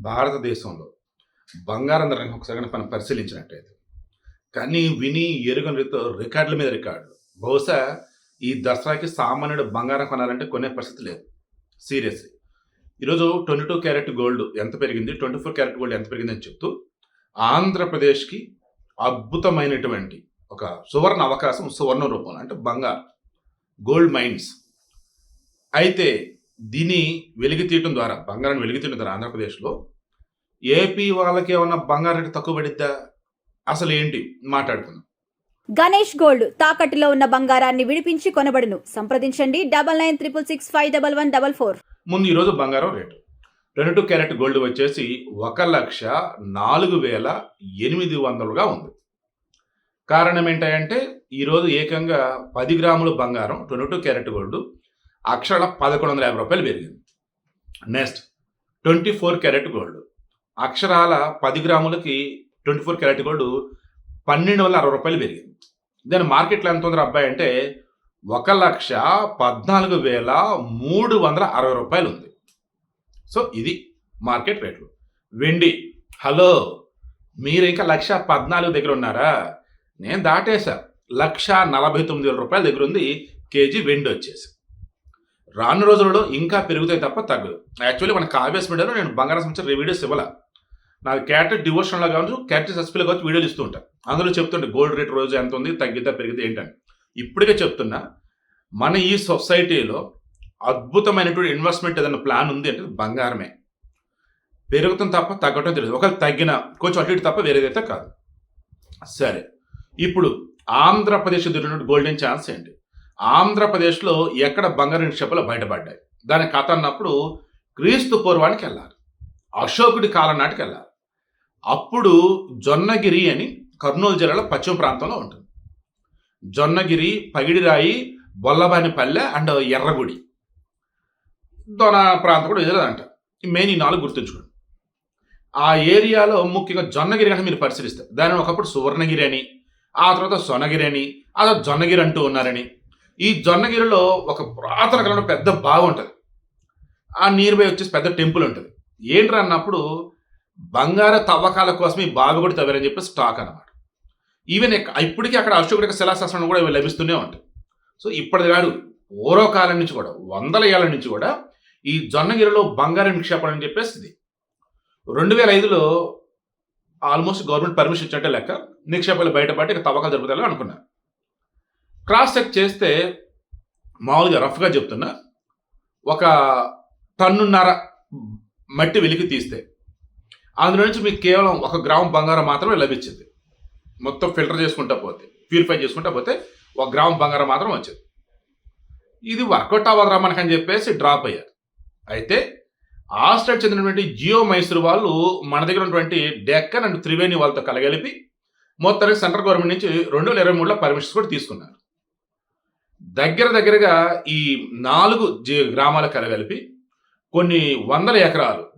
భారతదేశంలో బంగారం ధరని ఒకసారి మనం పరిశీలించినట్టయితే. కానీ విని ఎరుగని రికార్డుల మీద రికార్డులు బహుశా ఈ దసరాకి సామాన్యుడు బంగారం కొనాలంటే కొనే పరిస్థితి లేదు. సీరియస్లీ. ఈరోజు ట్వంటీ టూ క్యారెట్ గోల్డ్ ఎంత పెరిగింది? ట్వంటీ ఫోర్ క్యారెట్ గోల్డ్ ఎంత పెరిగింది అని చెప్తూ ఆంధ్రప్రదేశ్కి అద్భుతమైనటువంటి ఒక సువర్ణ అవకాశం సువర్ణ రూపంలో అంటే బంగారు గోల్డ్ మైన్స్. అయితే దీన్ని వెలికి తీయటం ద్వారా బంగారాన్ని వెలికి తీయటం ద్వారా ఆంధ్రప్రదేశ్లో ఏపీ వాళ్ళకి ఏమన్నా బంగారం రేటు తక్కువ పడిద్దా? అసలు ఏంటి? మాట్లాడుకుందాం. గణేష్ గోల్డ్ తాకట్టులో ఉన్న బంగారాన్ని విడిపించి కొనబడును. సంప్రదించండి. Double nine triple six five double one double four. ముందు ఈరోజు బంగారం rate. Twenty two carat gold వచ్చేసి ఒక లక్ష నాలుగు వేల ఎనిమిది వందలుగా ఉంది. కారణం ఏంటంటే ఈరోజు ఏకంగా పది గ్రాములు బంగారం ట్వంటీ టూ క్యారెట్ గోల్డ్ అక్షరాల పదకొండు వందల యాభై రూపాయలు పెరిగింది. Next twenty four carat gold అక్షరాల పది గ్రాములకి ట్వంటీ ఫోర్ క్యారెట్ గోల్డ్ పన్నెండు వందల అరవై రూపాయలు పెరిగింది. దాని మార్కెట్లో ఎంత ఉందో అబ్బాయి అంటే ఒక లక్ష పద్నాలుగు వేల మూడు వందల అరవై రూపాయలు ఉంది. సో ఇది మార్కెట్ రేట్లు వెండి హలో మీరు ఇంకా లక్ష పద్నాలుగు దగ్గర ఉన్నారా? నేను దాటేశా. లక్ష నలభై తొమ్మిది వేల రూపాయల దగ్గర ఉంది. కేజీ వెండి వచ్చేసి. రాను రోజులలో ఇంకా పెరుగుతాయి తప్ప తగ్గదు. యాక్చువల్లీ మన కావ్యాస్ మీడియాలో నేను బంగారం సంవత్సరం వీడియోస్ ఇవ్వాల? నాకు క్యారెక్టర్ డివోషన్లో కావచ్చు క్యారెక్టర్ సస్పీలో కావచ్చు వీడియోలు ఇస్తూ ఉంటాను అందులో చెప్తుంటే గోల్డ్ రేట్ రోజు ఎంత ఉంది? తగ్గితే పెరిగితే ఏంటని. ఇప్పటికే చెప్తున్నా మన ఈ సొసైటీలో అద్భుతమైనటువంటి ఇన్వెస్ట్మెంట్ ఏదైనా ప్లాన్ ఉంది అంటే బంగారమే. పెరుగుతుంది తప్ప తగ్గటం తెలియదు. ఒకవేళ తగ్గిన కొంచెం అటు ఇటు తప్ప వేరేదైతే కాదు. సరే. ఇప్పుడు ఆంధ్రప్రదేశ్ దొరికినటువంటి గోల్డెన్ ఛాన్స్ ఏంటి? ఆంధ్రప్రదేశ్లో ఎక్కడ బంగారు నిక్షేపాలు బయటపడ్డాయి? దాని కథ అన్నప్పుడు క్రీస్తు పూర్వానికి వెళ్ళాలి. అశోకుడి కాలం నాటికి వెళ్ళాలి. అప్పుడు జొన్నగిరి అని కర్నూలు జిల్లాలో పశ్చిమ ప్రాంతంలో ఉంటుంది. జొన్నగిరి పగిడిరాయి బొల్లబానిపల్లె అండ్ ఎర్రగుడి. దొన ప్రాంతం కూడా ఎదురదంట మెయిన్ ఈ నాలుగు గుర్తుంచుకోండి. ఆ ఏరియాలో ముఖ్యంగా జొన్నగిరి కనుక మీరు పరిశీలిస్తే దానిని ఒకప్పుడు సువర్ణగిరి అని ఆ తర్వాత సొనగిరి అని ఆ తర్వాత జొన్నగిరి అంటూ ఉన్నారని ఈ జొన్నగిరిలో ఒక పురాతన కాలంలో పెద్ద బావి ఉంటుంది ఆ నియర్ బై వచ్చేసి పెద్ద టెంపుల్ ఉంటుంది. ఏంట్రా అన్నప్పుడు బంగార తవ్వకాల కోసం ఈ బావి కూడా తవ్వారని చెప్పి స్టాక్ అనమాట ఈవెన్ ఇప్పటికీ అక్కడ అశోకుడికి యొక్క శిలాశాసనం కూడా ఇవి లభిస్తూనే ఉంటాయి. సో ఇప్పటిది కాదు పూర్వకాలం నుంచి కూడా వందల ఏళ్ళ నుంచి కూడా ఈ జొన్నగిరిలో బంగారం నిక్షేపణ అని చెప్పేసి ఇది రెండు వేల ఐదులో ఆల్మోస్ట్ గవర్నమెంట్ పర్మిషన్ ఇచ్చినట్టే లెక్క నిక్షేపాలు బయటపడి ఇక తవ్వకాలు జరుపుతాయని అనుకున్నారు. క్రాస్ చెక్ చేస్తే మామూలుగా రఫ్గా చెప్తున్నా ఒక టన్నున్నర మట్టి వెలికి తీస్తే అందులో నుంచి మీకు కేవలం ఒక గ్రామం బంగారం మాత్రమే లభించింది. మొత్తం ఫిల్టర్ చేసుకుంటా పోతే ప్యూరిఫై చేసుకుంటా పోతే ఒక గ్రామం బంగారం మాత్రం వచ్చింది. ఇది వర్కౌట్ అవ్వదురా మనకని చెప్పేసి డ్రాప్ అయ్యారు. అయితే ఆస్ట్రేట్ చెందినటువంటి జియో మైసూర్ వాళ్ళు మన దగ్గర ఉన్నటువంటి డెక్కన్ అండ్ త్రివేణి వాళ్ళతో కలగలిపి మొత్తానికి సెంట్రల్ గవర్నమెంట్ నుంచి రెండు వేల ఇరవై మూడులో పర్మిషన్స్ కూడా తీసుకున్నారు. దగ్గర దగ్గరగా ఈ నాలుగు గ్రామాల కలగలిపి కొన్ని వందల ఎకరాలు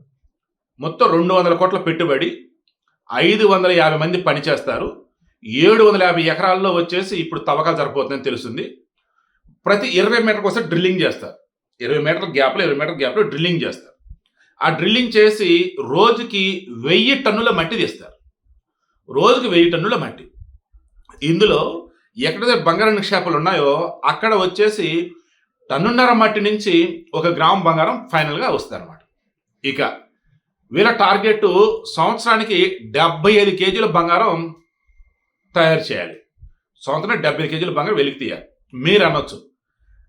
మొత్తం రెండు వందల కోట్ల పెట్టుబడి ఐదు వందల యాభై మంది పనిచేస్తారు. ఏడు వందల యాభై ఎకరాల్లో వచ్చేసి ఇప్పుడు తవ్వకాలు జరగబోతుందని తెలుస్తుంది. ప్రతి ఇరవై మీటర్ కోసం డ్రిల్లింగ్ చేస్తారు. ఇరవై మీటర్ల గ్యాప్లో ఇరవై మీటర్ల గ్యాప్లో డ్రిల్లింగ్ చేస్తారు. ఆ డ్రిల్లింగ్ చేసి రోజుకి వెయ్యి టన్నుల మట్టి తీస్తారు. రోజుకి వెయ్యి టన్నుల మట్టి. ఇందులో ఎక్కడైతే బంగారం నిక్షేపాలు ఉన్నాయో అక్కడ వచ్చేసి టన్నున్నర మట్టి నుంచి ఒక గ్రామం బంగారం ఫైనల్గా వస్తారన్నమాట ఇక వీళ్ళ టార్గెట్ సంవత్సరానికి డెబ్బై ఐదు కేజీల బంగారం తయారు చేయాలి. సంవత్సరం డెబ్బై కేజీల బంగారం వెలికి తీయాలి. మీరు అనొచ్చు.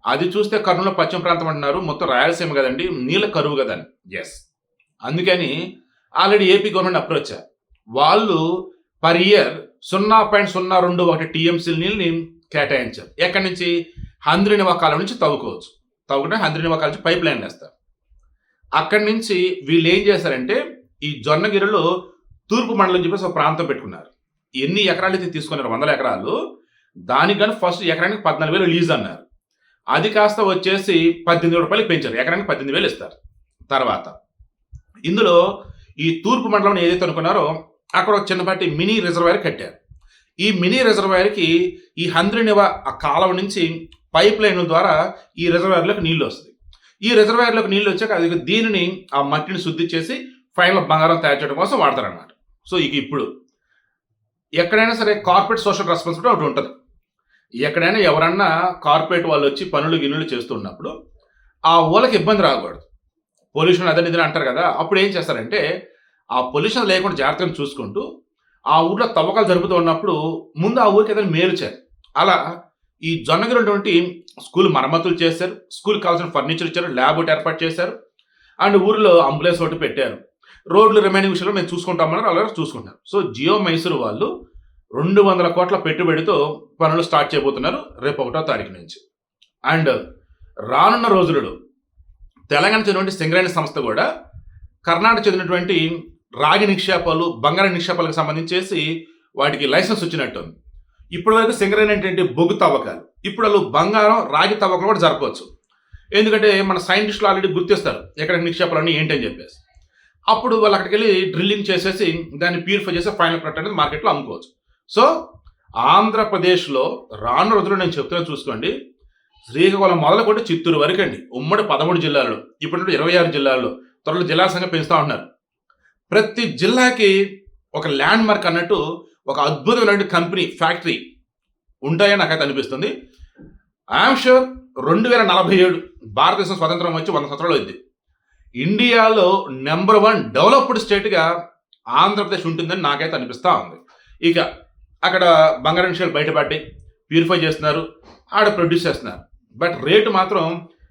అది చూస్తే కర్నూలు పశ్చిమ ప్రాంతం అంటున్నారు. మొత్తం రాయలసీమ కదండి. నీళ్ళ కరువు కదండి. ఎస్ అందుకని ఆల్రెడీ ఏపీ గవర్నమెంట్ అప్రోచ్ వాళ్ళు పర్ ఇయర్ సున్నా పాయింట్ సున్నా రెండు ఒకటి టీఎంసీల నీళ్ళని కేటాయించారు. ఎక్కడి నుంచి? హంద్రినివా కాలం నుంచి తవ్వుకోవచ్చు. తవ్వుకుంటే హంద్రినివా కాలం నుంచి పైప్ లైన్ వేస్తారు. అక్కడి నుంచి వీళ్ళు ఏం చేశారంటే ఈ జొన్నగిరిలో తూర్పు మండలం చెప్పేసి ఒక ప్రాంతం పెట్టుకున్నారు. ఎన్ని ఎకరాలు అయితే తీసుకున్నారు? వందల ఎకరాలు. దానికని ఫస్ట్ ఎకరానికి పద్నాలుగు వేలు లీజ్ అన్నారు. అది కాస్త వచ్చేసి పద్దెనిమిది రూపాయలు పెంచారు. ఎకరానికి పద్దెనిమిది వేలు ఇస్తారు. తర్వాత ఇందులో ఈ తూర్పు మండలం ఏదైతే అనుకున్నారో అక్కడ ఒక చిన్నపాటి మినీ రిజర్వాయర్ కట్టారు. ఈ మినీ రిజర్వాయర్కి ఈ హంద్రినివ ఆ కాలువ నుంచి పైప్ లైన్ల ద్వారా ఈ రిజర్వాయర్లోకి నీళ్ళు వస్తుంది ఈ రిజర్వాయర్లోకి నీళ్ళు వచ్చాక అది దీనిని ఆ మట్టిని శుద్ధి చేసి ఫైనల్ బంగారం తయారు చేయడం కోసం వాడతారనమాట సో ఇక ఇప్పుడు ఎక్కడైనా సరే కార్పొరేట్ సోషల్ రెస్పాన్సిబిలిటీ ఒకటి ఉంటుంది. ఎక్కడైనా ఎవరన్నా కార్పొరేట్ వాళ్ళు వచ్చి పనులు గిన్నులు చేస్తున్నప్పుడు ఆ ఊళ్ళకి ఇబ్బంది రాకూడదు. పొల్యూషన్ అదే ఇది అంటారు కదా అప్పుడు ఏం చేస్తారంటే ఆ పొల్యూషన్ లేకుండా జాగ్రత్తగా చూసుకుంటూ ఆ ఊర్లో తవ్వకాలు జరుపుతూ ఉన్నప్పుడు ముందు ఆ ఊరికి ఏదైనా మేలు చేయాలి. అలా ఈ జొన్నగిరి ఉన్నటువంటి స్కూల్ మరమ్మతులు చేశారు. స్కూల్ కావాల్సిన ఫర్నిచర్ ఇచ్చారు. ల్యాబ్ ఒకటి ఏర్పాటు చేశారు. అండ్ ఊరిలో అంబులెన్స్ ఒకటి పెట్టారు. రోడ్లు రిమైనింగ్ విషయంలో మేము చూసుకుంటామన్నారు. అలా చూసుకుంటారు సో జియో మైసూరు వాళ్ళు రెండు వందల కోట్ల పెట్టుబడితో పనులు స్టార్ట్ చేయబోతున్నారు రేపు ఒకటో తారీఖు నుంచి. అండ్ రానున్న రోజులలో తెలంగాణ చెందినటువంటి సింగరేణి సంస్థ కూడా కర్ణాటక చెందినటువంటి రాగి నిక్షేపాలు బంగారం నిక్షేపాలకు సంబంధించేసి వాటికి లైసెన్స్ వచ్చినట్టుంది. ఇప్పటి వరకు సింగరేణి ఏంటంటే బొగ్గు తవ్వకాలు. ఇప్పుడు వాళ్ళు బంగారం రాగి తవ్వకాలు కూడా జరపవచ్చు. ఎందుకంటే మన సైంటిస్టులు ఆల్రెడీ గుర్తిస్తారు ఎక్కడ నిక్షేపాలన్నీ ఏంటని చెప్పేసి. అప్పుడు వాళ్ళు అక్కడికి వెళ్ళి డ్రిల్లింగ్ చేసేసి దాన్ని ప్యూరిఫై చేసి ఫైనల్ ప్రొడక్ట్ అనేది మార్కెట్లో అమ్ముకోవచ్చు. సో ఆంధ్రప్రదేశ్లో రాను రోజులు నేను చెప్తున్నా చూసుకోండి. శ్రీకాకుళం మొదలుకొంటే చిత్తూరు వరకు అండి ఉమ్మడి పదమూడు జిల్లాల్లో ఇప్పుడు ఇరవై ఆరు జిల్లాల్లో త్వరలో జిల్లా సంఖ్య పెంచుతూ ఉన్నారు ప్రతి జిల్లాకి ఒక ల్యాండ్ మార్క్ అన్నట్టు ఒక అద్భుతమైనటువంటి కంపెనీ ఫ్యాక్టరీ ఉంటాయని నాకైతే అనిపిస్తుంది. ఐఎమ్ షూర్ రెండు వేల నలభై ఏడు భారతదేశం స్వతంత్రం వచ్చి వంద సంవత్సరాలు అయింది. ఇండియాలో నెంబర్ వన్ డెవలప్డ్ స్టేట్గా ఆంధ్రప్రదేశ్ ఉంటుందని నాకైతే అనిపిస్తూ ఉంది. ఇక అక్కడ బంగారం విషయాలు బయటపడి ప్యూరిఫై చేస్తున్నారు ఆడ ప్రొడ్యూస్ చేస్తున్నారు. బట్ రేటు మాత్రం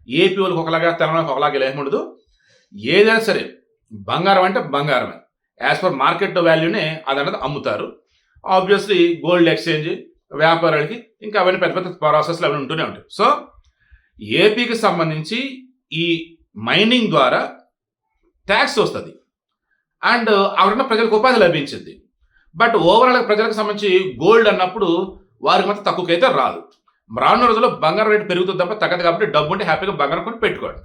ఏపీ వాళ్ళకి ఒకలాగా తెలంగాణకు ఒకలాగా లేకుండా ఏదైనా సరే బంగారం అంటే బంగారమే. యాజ్ పర్ మార్కెట్ వాల్యూనే అది అనేది అమ్ముతారు. ఆబ్వియస్లీ గోల్డ్ ఎక్స్చేంజ్ వ్యాపారాలకి ఇంకా అవన్నీ పెద్ద పెద్ద ప్రాసెస్లు అవన్నీ ఉంటూనే ఉంటాయి. సో ఏపీకి సంబంధించి ఈ మైనింగ్ ద్వారా ట్యాక్స్ వస్తుంది. అండ్ అక్కడున్న ప్రజలకు ఉపాధి లభించింది. బట్ ఓవరాల్ ప్రజలకు సంబంధించి గోల్డ్ అన్నప్పుడు వారికి మాత్రం తక్కువకైతే రాదు. రానున్న రోజుల్లో బంగారం రేటు పెరుగుతుంది తప్ప తగ్గదు కాబట్టి డబ్బు ఉంటే హ్యాపీగా బంగారం కొని పెట్టుకోండి.